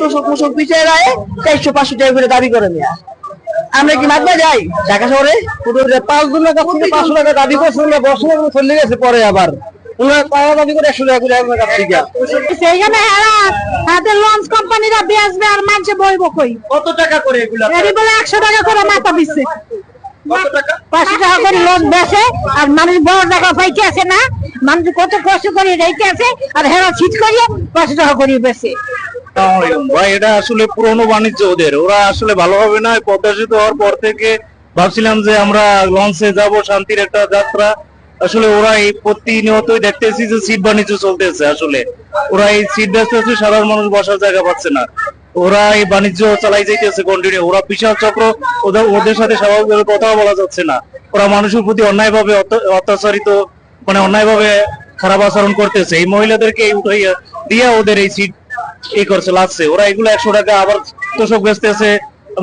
তোষক মোষক পিছিয়ে গায়ে চারশো পাঁচশো টাকা করে দাবি করে নেয়া। আমরা কি মাগবা যাই? ঢাকা শহরে? পাঁচ দিন টাকা পাঁচশো টাকা দাবি করছে ওরা বছর চলে গেছে পরে আবার। ওনারা টাকা দাবি করে একশো টাকা করে আপনার কাছ থেকে। সেইখানে এরা হাতের লঞ্চ কোম্পানিরা বেচবে আর মানুষে বইব কই? কত টাকা করে এগুলা? বলে একশো টাকা করে মাথা দিচ্ছে পাঁচশো টাকা করে লোন আর মানুষ বড় টাকা পাইতে আছে না। মানুষ কত কষ্ট করে রেখে আছে আর হেরা ছিট করিয়ে পাঁচশো টাকা করে বেচে। ভাই, এটা আসলে পুরনো বাণিজ্য ওদের। ওরা আসলে ভালোভাবে হওয়ার পর থেকে ভাবছিলাম যে আমরা লঞ্চে যাব, শান্তির একটা যাত্রা। আসলে ওরা এই প্রতিনিয়তই দেখতেছি যে সিট বাণিজ্য চলতেছে আসলে। ওরা এই সিট সাধারণ মানুষ বসার জায়গা পাচ্ছে না। ওরা এই বাণিজ্য চালাই যাইতেছে কন্টিনিউ ওরা বিশাল চক্র, ওদের ওদের সাথে স্বাভাবিকভাবে কথা বলা যাচ্ছে না। ওরা মানুষের প্রতি অন্যায়ভাবে অত্য- অত্যাচারিত মানে অন্যায়ভাবে খারাপ আচরণ করতেছে। এই মহিলাদেরকে এই উঠাইয়া, দিয়া ওদের এই সিট এই করছে লাগছে ওরা এগুলো একশো টাকা আবার তোষক বেচতেছে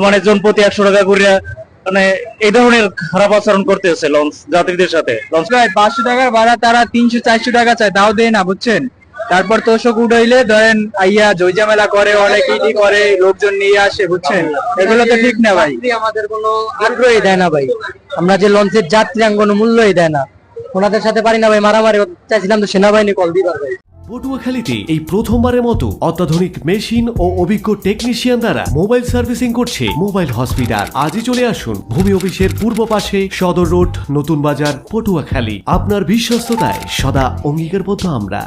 মানে জন প্রতি একশো টাকা করে মানে এই ধরনের খারাপ আচরণ করতেছে লঞ্চ যাত্রীদের সাথে। লঞ্চ পাঁচশো টাকার ভাড়া তারা তিনশো চারশো টাকা চায় তাও দেয় না বুঝছেন? তারপর তোষক উঠাইলে ধরেন আইয়া জয়জামেলা করে অনেক ইডি করে লোকজন নিয়ে আসে বুঝছেন? এগুলো তো ঠিক না ভাই। আমাদের কোনো আগ্রহই দেয় না ভাই। আমরা যে লঞ্চের যাত্রী কোনো মূল্যই দেয় না। ওনাদের সাথে পারি না ভাই মারামারি চাইছিলাম তো সেনাবাহিনী কল দিবার ভাই। পটুয়াখালীতে এই প্রথমবারের মতো অত্যাধুনিক মেশিন ও অভিজ্ঞ টেকনিশিয়ান দ্বারা মোবাইল সার্ভিসিং করছে মোবাইল হসপিটাল। আজই চলে আসুন ভূমি অফিসের পূর্ব পাশে সদর রোড, নতুন বাজার, পটুয়াখালী। আপনার বিশ্বস্ততায় সদা অঙ্গীকারবদ্ধ আমরা।